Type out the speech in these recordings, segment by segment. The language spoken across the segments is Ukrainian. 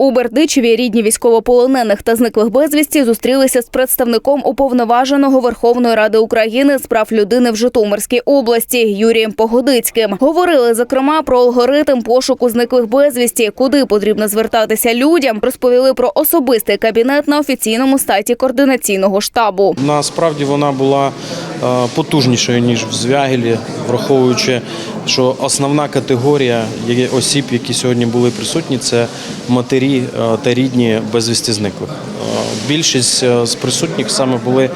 У Бердичеві рідні військовополонених та зниклих безвісті зустрілися з представником уповноваженого Верховної Ради України з прав людини в Житомирській області Юрієм Погодицьким. Говорили зокрема про алгоритм пошуку зниклих безвісті, куди потрібно звертатися людям. Розповіли про особистий кабінет на офіційному сайті координаційного штабу. Насправді вона була потужнішою ніж в Звягелі, враховуючи, що основна категорія осіб, які сьогодні були присутні, це матері е, та рідні безвісті зниклих. Е, Більшість е, з присутніх саме були е,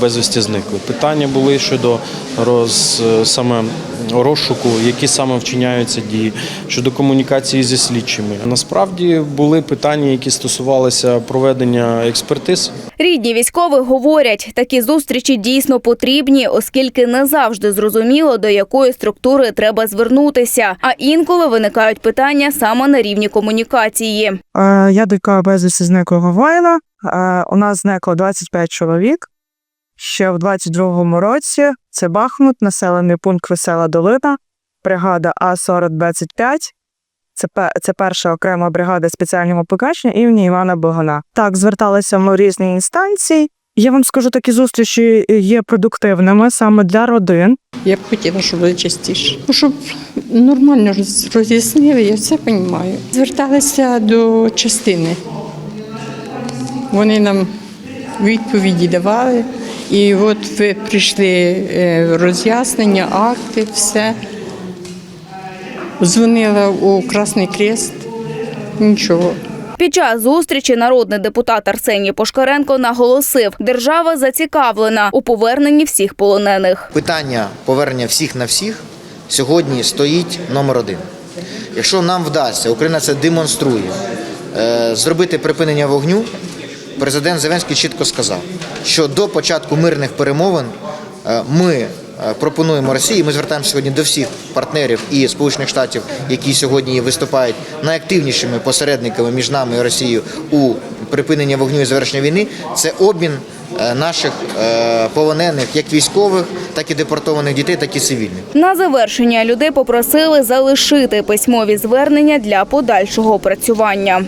безвісті зникли. Питання були щодо роз, е, саме розшуку, які саме вчиняються дії, щодо комунікації зі слідчими. Насправді були питання, які стосувалися проведення експертиз. Рідні військових говорять, такі зустрічі дійсно потрібні, оскільки не завжди зрозуміло, до якої структури треба звернутися. А інколи виникають питання саме на рівні комунікації. Е, Я донька безвісті зниклого воїна. Е, У нас зникло 25 чоловік. Ще в 22-му році це Бахмут, населений пункт Весела Долина, бригада А-4025. Це, це перша окрема бригада спеціального покачення імені Івана Богана. Так, зверталися ми в різні інстанції. Я вам скажу, такі зустрічі є продуктивними саме для родин. Я б хотіла, щоб були частіше. Ну, Щоб нормально роз'яснили, я все розумію. Зверталися до частини. Вони нам відповіді давали. І от ви прийшли е, роз'яснення, акти, все. Дзвонила у Красний Крест. Нічого. Під час зустрічі народний депутат Арсеній Пошкаренко наголосив, держава зацікавлена у поверненні всіх полонених. питання повернення всіх на всіх сьогодні стоїть номер один. Якщо нам вдасться, Україна це демонструє, е, зробити припинення вогню, президент Зеленський чітко сказав, що до початку мирних перемовин е, ми е, пропонуємо Росії. Ми звертаємося сьогодні до всіх партнерів і Сполучених Штатів, які сьогодні виступають найактивнішими посередниками між нами і Росією у припиненні вогню і завершення війни. Це обмін е, наших полонених, як військових, так і депортованих дітей, так і цивільних. На завершення людей попросили залишити письмові звернення для подальшого опрацювання.